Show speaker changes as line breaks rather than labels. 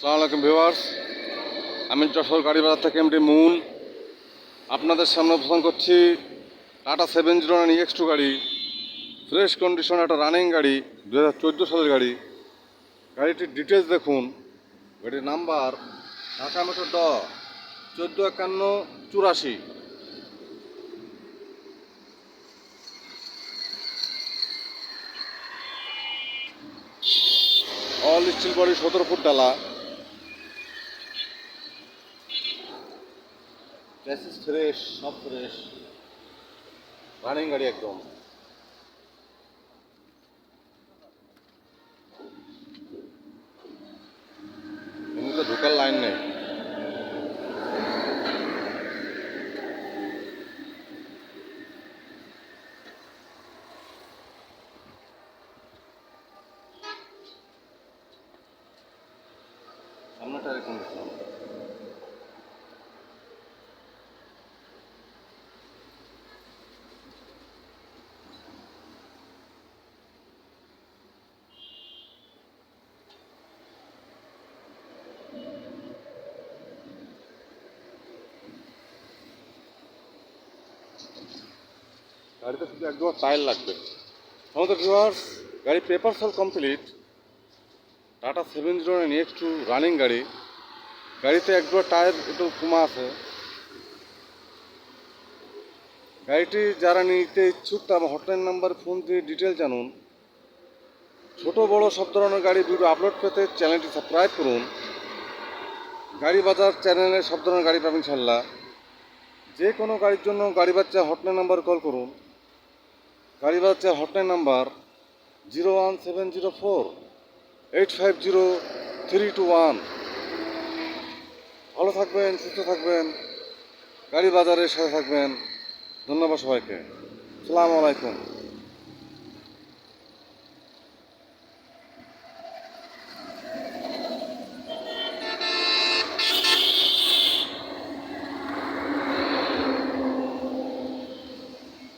সালাম ভিউয়ার্স। আমি যশোর গাড়ি বাজার থেকে এমডি মুন। আপনাদের সামনে উপস্থাপন করছি Tata seven zero nine X two গাড়ি। ফ্রেশ কন্ডিশন একটা রানিং গাড়ি দু হাজার চোদ্দ সালের গাড়ি। গাড়িটির ডিটেলস দেখুন। গাড়ির নাম্বার ঢাকা মেট্রো ড চোদ্দ একান্ন, চুরাশি। অল স্টিল বডি সতেরো ফুট ডালা। চ্যাসিস ফ্রেশ সব ফ্রেশ রানিং গাড়ি একদম এমনিতে ঢোকার লাইন নেই সামনেটা এরকম গাড়িতে শুধু একদম টায়ার লাগবে। আমাদের ভিউয়ার্স গাড়ি পেপার সল complete Tata seven zero nine X two running গাড়ি, গাড়িতে একবার টায়ার একটু কমা আছে। গাড়িটি যারা নিতে ইচ্ছুক, তার হটলাইন নাম্বার ফোন দিয়ে ডিটেল জানুন। ছোট, বড়, সব ধরনের গাড়ি ভিডিও আপলোড পেতে চ্যানেলটি সাবস্ক্রাইব করুন। গাড়ি বাজার চ্যানেলে সব ধরনের গাড়ি পাবেন ছাড়লা যে কোনো গাড়ির জন্য গাড়ি বাচ্চা হটলাইন নাম্বার কল করুন। গাড়ি বাচ্চা hotline number zero one seven zero four eight five zero three two one ভালো থাকবেন, সুস্থ থাকবেন, গাড়ি বাজারের সাথে থাকবেন। ধন্যবাদ সবাইকে। সালাম আলাইকুম।